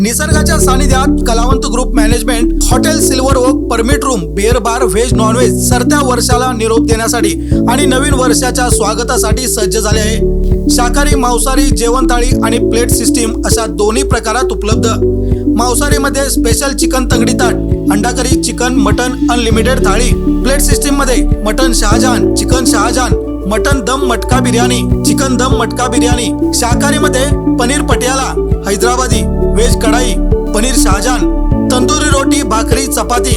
निसर्गाच्या सानिध्यात कलावंत group management hotel silver oak permit room beer bar veg non veg सरत्या वर्षाला निरोप देण्यासाठी आणि नवीन वर्षाच्या स्वागतासाठी सज्ज झाले आहे. शाकाहारी मांसाहारी जेवण थाळी आणि प्लेट सिस्टीम अशा दोन्ही प्रकारात उपलब्ध. मांसाहारीमध्ये स्पेशल चिकन तंगडी ताट अंडा करी चिकन मटन अनलिमिटेड थाळी. प्लेट सिस्टीममध्ये mutton Shahjahan chicken Shahjahan mutton dum मटका बिर्याणी चिकन दम मटका बिर्याणी. शाकाहारी मध्ये पनीर पटियाला हैदराबादी व्हेज कढाई पनीर शाहजान तंदुरी रोटी भाकरी चपाती.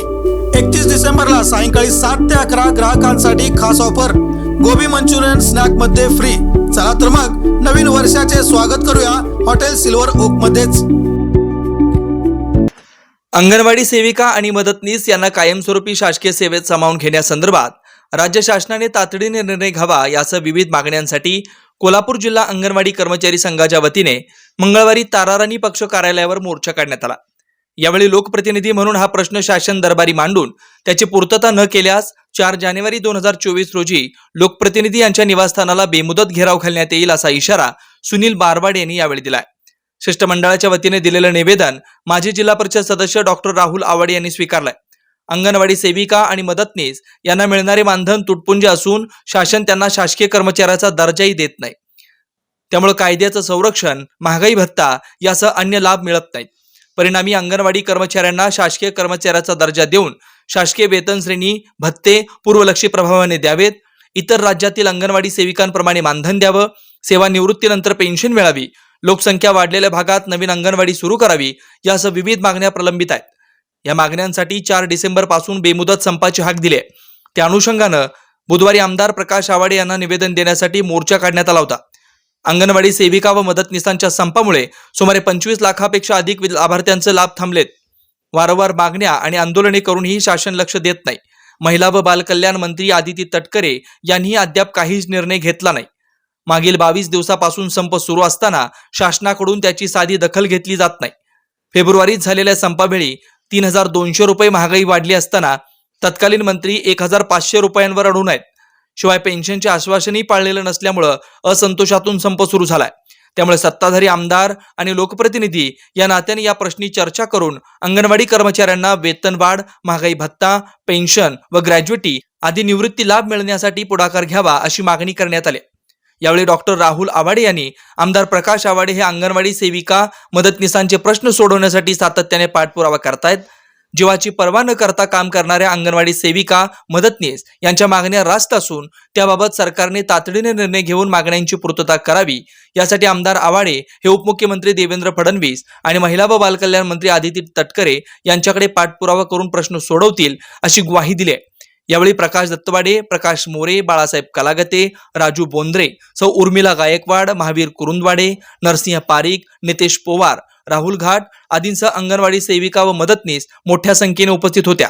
एकतीस डिसेंबरला सायंकाळी सात ते अकरा ग्राहकांसाठी खास ऑफर. गोबी मंचुरियन स्नॅकमध्ये फ्री. चला तर मग नवीन वर्षाचे स्वागत करूया हॉटेल सिल्वर ओक मध्येच अंगणवाडी सेविका आणि मदतनीस यांना कायमस्वरूपी शासकीय सेवेत सामावून घेण्यासंदर्भात राज्य शासनाने तातडीने निर्णय घ्यावा यासह विविध मागण्यांसाठी कोल्हापूर जिल्हा अंगणवाडी कर्मचारी संघाच्या वतीने मंगळवारी ताराराणी पक्ष कार्यालयावर मोर्चा काढण्यात आला. यावेळी लोकप्रतिनिधी म्हणून हा प्रश्न शासन दरबारी मांडून त्याची पूर्तता न केल्यास चार जानेवारी दोन हजार चोवीस रोजी लोकप्रतिनिधी यांच्या निवासस्थानाला बेमुदत घेराव घालण्यात येईल असा इशारा सुनील बारवाड यांनी यावेळी दिलाय. शिष्टमंडळाच्या वतीने दिलेलं निवेदन माजी जिल्हा परिषद सदस्य डॉक्टर राहुल आवाडे यांनी स्वीकारलंय. अंगणवाडी सेविका आणि मदतनीस यांना मिळणारे मानधन तुटपुंज असून शासन त्यांना शासकीय कर्मचाऱ्याचा दर्जाही देत नाही. त्यामुळे कायद्याचं संरक्षण महागाई भत्ता यासह अन्य लाभ मिळत नाहीत. परिणामी अंगणवाडी कर्मचाऱ्यांना शासकीय कर्मचाऱ्याचा दर्जा देऊन शासकीय वेतन श्रेणी भत्ते पूर्वलक्षी प्रभावाने द्यावेत. इतर राज्यातील अंगणवाडी सेविकांप्रमाणे मानधन द्यावं. सेवानिवृत्तीनंतर पेन्शन मिळावी. लोकसंख्या वाढलेल्या भागात नवीन अंगणवाडी सुरू करावी. यासह विविध मागण्या प्रलंबित आहेत. या मागण्यांसाठी चार डिसेंबरपासून बेमुदत संपाची हाक दिली. आहे त्या अनुषंगानं बुधवारी आमदार प्रकाश आवाडे यांना निवेदन देण्यासाठी मोर्चा काढण्यात आला होता. अंगणवाडी सेविका व मदतनीसांच्या संपामुळे सुमारे पंचवीस लाखापेक्षा अधिक लाभार्थ्यांचे लाभ थांबलेत. वारंवार मागण्या आणि आंदोलने करूनही शासन लक्ष देत नाही. महिला व बालकल्याण मंत्री आदिती तटकरे यांनीही अद्याप काहीच निर्णय घेतला नाही. मागील बावीस दिवसापासून संप सुरू असताना शासनाकडून त्याची साधी दखल घेतली जात नाही. फेब्रुवारीत झालेल्या संपावेळी तीन हजार दोनशे रुपये महागाई वाढली असताना तत्कालीन मंत्री एक हजार पाचशे रुपयांवर अडून आहेत. शिवाय पेन्शनचे आश्वासनही पाळलेलं नसल्यामुळं असंतोषातून संप सुरू झालाय. त्यामुळे सत्ताधारी आमदार आणि लोकप्रतिनिधी या नात्याने या प्रश्नी चर्चा करून अंगणवाडी कर्मचाऱ्यांना वेतनवाढ महागाई भत्ता पेन्शन व ग्रॅज्युएटी आदी निवृत्ती लाभ मिळण्यासाठी पुढाकार घ्यावा अशी मागणी करण्यात आली. यावेळी डॉक्टर राहुल आवाडे यांनी आमदार प्रकाश आवाडे हे अंगणवाडी सेविका मदतनीसांचे प्रश्न सोडवण्यासाठी सातत्याने पाठपुरावा करतायत. जीवाची पर्वा न करता काम करणाऱ्या अंगणवाडी सेविका मदतनीस यांच्या मागण्या रास्त असून त्याबाबत सरकारने तातडीने निर्णय घेऊन मागण्यांची पूर्तता करावी. यासाठी आमदार आवाडे हे उपमुख्यमंत्री देवेंद्र फडणवीस आणि महिला व बालकल्याण मंत्री आदिती तटकरे यांच्याकडे पाठपुरावा करून प्रश्न सोडवतील अशी ग्वाही दिली आहे. यावेळी प्रकाश दत्तवाडे प्रकाश मोरे बाळासाहेब कलागते राजू बोंद्रे सौ उर्मिला गायकवाड महावीर कुरुंदवाडे नरसिंह पारिक नितेश पोवार राहुल घाट आदींसह अंगणवाडी सेविका व मदतनीस मोठ्या संख्येने उपस्थित होत्या.